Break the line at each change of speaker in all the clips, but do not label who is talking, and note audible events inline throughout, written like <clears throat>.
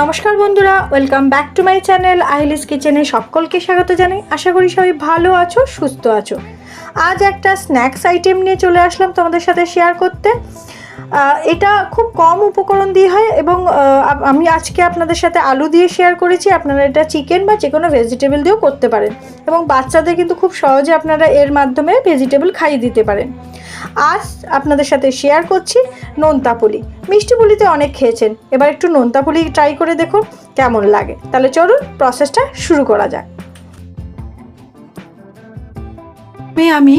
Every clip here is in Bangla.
নমস্কার বন্ধুরা welcome back to my channel আইলিস কিচেনে সকলকে স্বাগত জানাই। আশা করি সবাই ভালো আছো, সুস্থ আছো। আজ একটা স্ন্যাক্স আইটেম নিয়ে চলে আসলাম তোমাদের সাথে শেয়ার করতে। এটা খুব কম উপকরণ দিয়ে হয় এবং আমি আজকে আপনাদের সাথে আলু দিয়ে শেয়ার করেছি। আপনারা এটা চিকেন বা যে কোনো ভেজিটেবল দিয়েও করতে পারেন। এবং বাচ্চাদের কিন্তু খুব সহজে আপনারা এর মাধ্যমে ভেজিটেবল খাইয়ে দিতে পারেন। আজ আপনাদের সাথে শেয়ার করছি নোনতা পুলি মিষ্টি পুলিতে অনেক খেয়েছেন। এবার একটু নোনতা পুলি ট্রাই করে দেখুন কেমন লাগে। তাহলে চলুন প্রসেসটা শুরু করা যাক। আমি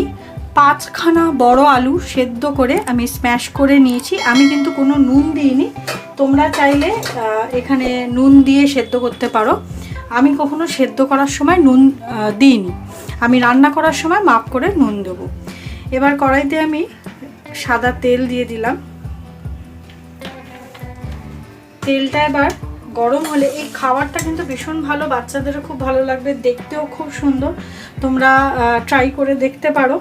পাঁচখানা বড় আলু সেদ্ধ করে আমি স্ম্যাশ করে নিয়েছি। আমি কিন্তু কোনো নুন দিইনি। তোমরা চাইলে এখানে নুন দিয়ে সেদ্ধ করতে পারো। আমি কখনো সেদ্ধ করার সময় নুন দিইনি। আমি রান্না করার সময় মাপ করে নুন দেবো। এবার কড়াইতে আমি সাদা তেল দিয়ে দিলাম। তেলটা এবার গরম হলে এই খাবারটা কিন্তু ভীষণ ভালো, বাচ্চাদেরও খুব ভালো লাগবে, দেখতেও খুব সুন্দর। তোমরা ট্রাই করে দেখতে পারো।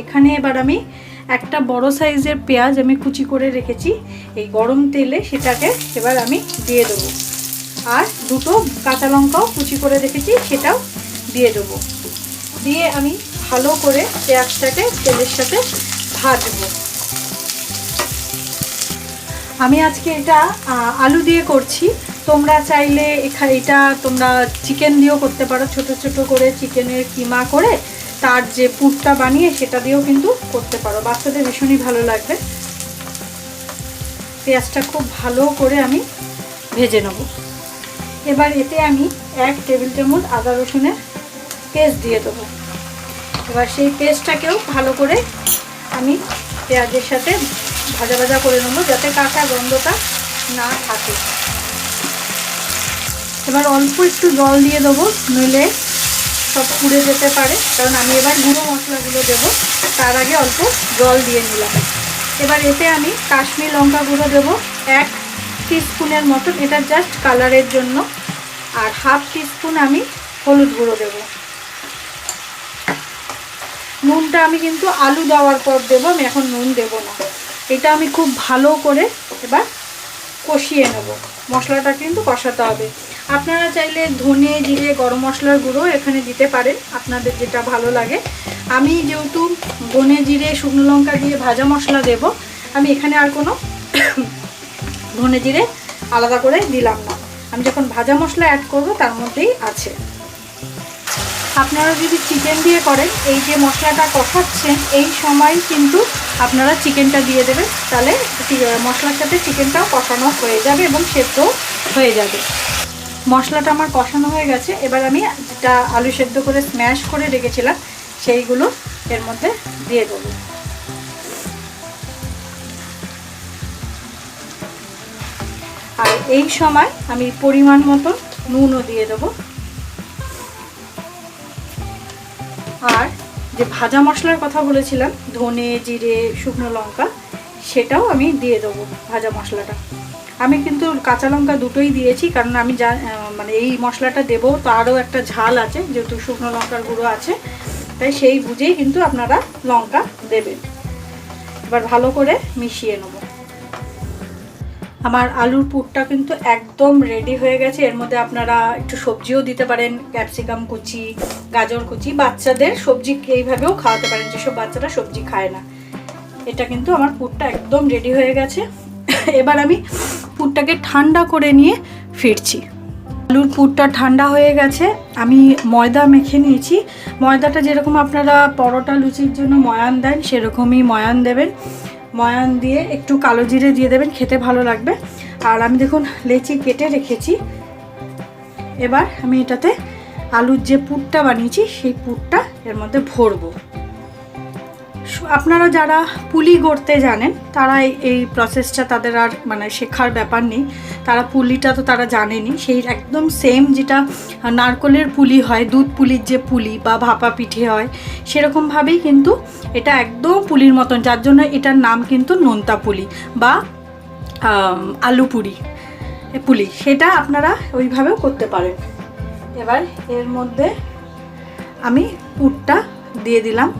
এখানে এবার আমি একটা বড় সাইজের পেঁয়াজ আমি কুচি করে রেখেছি। এই গরম তেলে সেটাকে এবার আমি দিয়ে দেবো। আর দুটো কাঁচা লঙ্কাও কুচি করে রেখেছি, সেটাও দিয়ে দেবো। দিয়ে আমি ভালো করে পেঁয়াজটাকে তেলের সাথে ভাজবো। আমি আজকে এটা আলু দিয়ে করছি। তোমরা চাইলে এখা- এটা তোমরা চিকেন দিয়েও করতে পারো। ছোট ছোট করে চিকেনের কিমা করে তার যে পুরটা বানিয়ে সেটা দিয়েও কিন্তু করতে পারো। বাচ্চাদের ভীষণই ভালো লাগবে। পেঁয়াজটা খুব ভালো করে আমি ভেজে নেব। এবার এতে আমি এক টেবিল চামচ আদা রসুনের পেস্ট দিয়ে দেবো। এবার সেই পেস্টটাকেও ভালো করে আমি পেঁয়াজের সাথে ভাজা ভাজা করে নেব, যাতে কাঁচা গন্ধটা না থাকে। এবার অল্প একটু জল দিয়ে দেবো, নইলে সব পুড়ে যেতে পারে। কারণ আমি এবার গুঁড়ো মশলাগুলো দেবো, তার আগে অল্প জল দিয়ে নিলাম। এবার এতে আমি কাশ্মীর লঙ্কা গুঁড়ো দেবো, এক টিস্পুনের মতন। এটা জাস্ট কালারের জন্য। আর হাফ টিস্পুন আমি হলুদ গুঁড়ো দেবো। নুনটা আমি কিন্তু আলু দেওয়ার পর দেবো, আমি এখন নুন দেবো না। এটা আমি খুব ভালো করে এবার কষিয়ে নেব। মশলাটা কিন্তু কষাতে হবে। আপনারা চাইলে ধনে, জিরে, গরম মশলার গুঁড়ো এখানে দিতে পারেন, আপনাদের যেটা ভালো লাগে। আমি যেহেতু ধনে, জিরে, শুকনো লঙ্কা দিয়ে ভাজা মশলা দেব, আমি এখানে আর কোনো ধনে, জিরে আলাদা করে দিলাম না। আমি যখন ভাজা মশলা অ্যাড করব, তার মধ্যেই আছে। আপনারা যদি চিকেন দিয়ে করেন, এই যে মশলাটা কষাচ্ছেন, এই সময় কিন্তু আপনারা চিকেনটা দিয়ে দেবেন। তাহলে মশলার সাথে চিকেনটাও কষানো হয়ে যাবে এবং সেদ্ধ হয়ে যাবে। মশলাটা আমার কষানো হয়ে গেছে। এবার আমি যেটা আলু সেদ্ধ করে স্ম্যাশ করে রেখেছিলাম, সেইগুলো এর মধ্যে দিয়ে দেবো। আর এই সময় আমি পরিমাণ মতো নুনও দিয়ে দেবো। আর যে ভাজা মশলার কথা বলেছিলাম, ধনে, জিরে, শুকনো লঙ্কা, সেটাও আমি দিয়ে দেবো ভাজা মশলাটা। আমি কিন্তু কাঁচা লঙ্কা দুটোই দিয়েছি, কারণ আমি যা মানে এই মশলাটা দেবো তারও একটা ঝাল আছে, যেহেতু শুকনো লঙ্কার গুঁড়ো আছে, তাই সেই বুঝেই কিন্তু আপনারা লঙ্কা দেবেন। এবার ভালো করে মিশিয়ে নেব। আমার আলুর পুরটা কিন্তু একদম রেডি হয়ে গেছে। এর মধ্যে আপনারা একটু সবজিও দিতে পারেন ক্যাপসিকাম কুচি, গাজর কুচি। বাচ্চাদের সবজি এইভাবেও খাওয়াতে পারেন, যেসব বাচ্চারা সবজি খায় না। এটা কিন্তু আমার পুরটা একদম রেডি হয়ে গেছে। এবার আমি পুরটাকে ঠান্ডা করে নিয়ে ফিরছি। আলুর পুরটা ঠান্ডা হয়ে গেছে। আমি ময়দা মেখে নিয়েছি। ময়দাটা যেরকম আপনারা পরোটা, লুচির জন্য ময়ান দেন, সেরকমই ময়ান দেবেন। ময়ান দিয়ে একটু কালো জিরে দিয়ে দেবেন, খেতে ভালো লাগবে। আর আমি দেখুন লেচি কেটে রেখেছি। এবার আমি এটাতে আলুর যে পুরটা বানিয়েছি, সেই পুরটা এর মধ্যে ভরবো। আপনারা যারা পুলি গড়তে জানেন, তারা এই- প্রসেসটা তাদের আর মানে শেখার ব্যাপার নেই। তারা পুলিটা তো তারা জানেনি। সেই একদম সেম যেটা নারকলের পুলি হয়, দুধ পুলির যে পুলি বা ভাপা পিঠে হয় সেরকমভাবেই কিন্তু এটা একদম পুলির মতন। যার জন্য এটার নাম কিন্তু নোনতা পুলি বা আলু পুরি পুলি। সেটা আপনারা ওইভাবেও করতে পারেন। এবার এর মধ্যে আমি পুরটা দিয়ে দিলাম।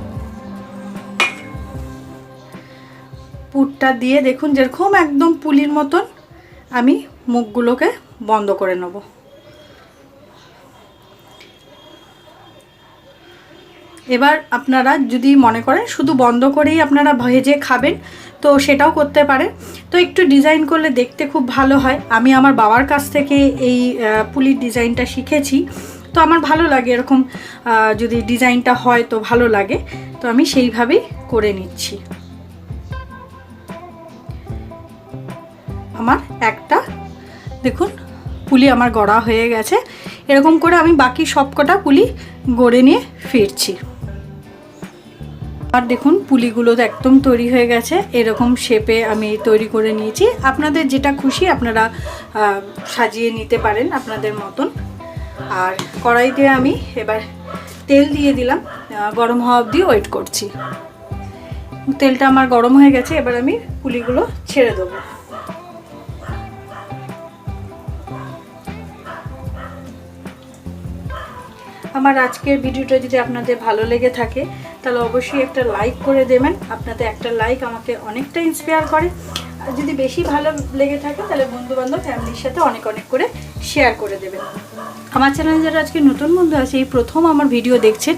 পুরটা দিয়ে দেখুন যেরকম একদম পুলির মতন আমি মুখগুলোকে বন্ধ করে নেব। এবার আপনারা যদি মনে করেন শুধু বন্ধ করেই আপনারা ভেজে খাবেন, তো সেটাও করতে পারেন। তো একটু ডিজাইন করলে দেখতে খুব ভালো হয়। আমি আমার বাবার কাছ থেকে এই পুলির ডিজাইনটা শিখেছি। তো আমার ভালো লাগে এরকম যদি ডিজাইনটা হয় তো ভালো লাগে। তো আমি সেইভাবেই করে নিচ্ছি। আমার একটা। দেখুন, পুলি আমার গড়া হয়ে গেছে। এরকম করে আমি বাকি সবকটা পুলি গড়ে নিয়ে ফিরছি। আর দেখুন, পুলিগুলো তো একদম তৈরি হয়ে গেছে। এরকম শেপে আমি তৈরি করে নিয়েছি। আপনাদের যেটা খুশি আপনারা সাজিয়ে নিতে পারেন আপনাদের মতন। আর কড়াইতে আমি এবার তেল দিয়ে দিলাম। গরম হওয়া অবধি ওয়েট করছি। তেলটা আমার গরম হয়ে গেছে। এবার আমি পুলিগুলো ছেড়ে দেবো। আমার আজকের ভিডিওটা যদি আপনাদের ভালো লেগে থাকে, তাহলে অবশ্যই একটা লাইক করে দেবেন। আপনাদের একটা লাইক আমাকে অনেকটা ইন্সপায়ার করে। আর যদি বেশি ভালো লেগে থাকে, তাহলে বন্ধু বান্ধব ফ্যামিলির সাথে অনেক অনেক করে শেয়ার করে দেবেন। আমার চ্যানেলে যারা আজকে নতুন বন্ধু আছে, এই প্রথম আমার ভিডিও দেখছেন,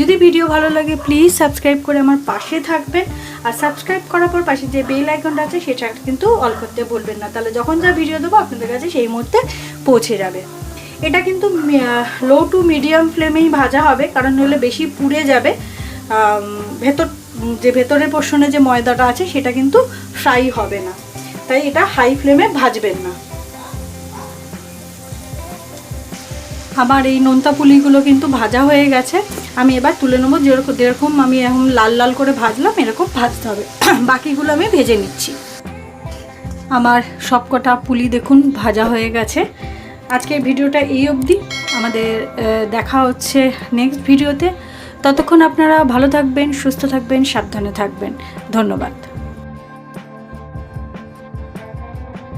যদি ভিডিও ভালো লাগে প্লিজ সাবস্ক্রাইব করে আমার পাশে থাকবেন। আর সাবস্ক্রাইব করার পর পাশে যে বেল আইকনটা আছে, সেটা কিন্তু অল করতে ভুলবেন না। তাহলে যখন যা ভিডিও দেবো, আপনাদের কাছে সেই মুহূর্তে পৌঁছে যাবে। এটা কিন্তু লো টু মিডিয়াম ফ্লেমেই ভাজা হবে, কারণ নইলে বেশি পুড়ে যাবে। ভেতর, যে ভেতরের পোর্শনে যে ময়দাটা আছে, সেটা কিন্তু ফ্রাই হবে না। তাই এটা হাই ফ্লেমে ভাজবেন না। আমার এই নোনতা পুলিগুলো কিন্তু ভাজা হয়ে গেছে। আমি এবার তুলে নেব, যেরকম যেরকম আমি এখন লাল লাল করে ভাজলাম, এরকম ভাজতে হবে। <clears throat> বাকিগুলো আমি ভেজে নিচ্ছি। আমার সবকটা পুলি দেখুন, ভাজা হয়ে গেছে। আজকের ভিডিওটা এই অবধি। আমাদের দেখা হচ্ছে নেক্সট ভিডিওতে। ততক্ষণ আপনারা ভালো থাকবেন, সুস্থ থাকবেন, সাবধানে থাকবেন। ধন্যবাদ।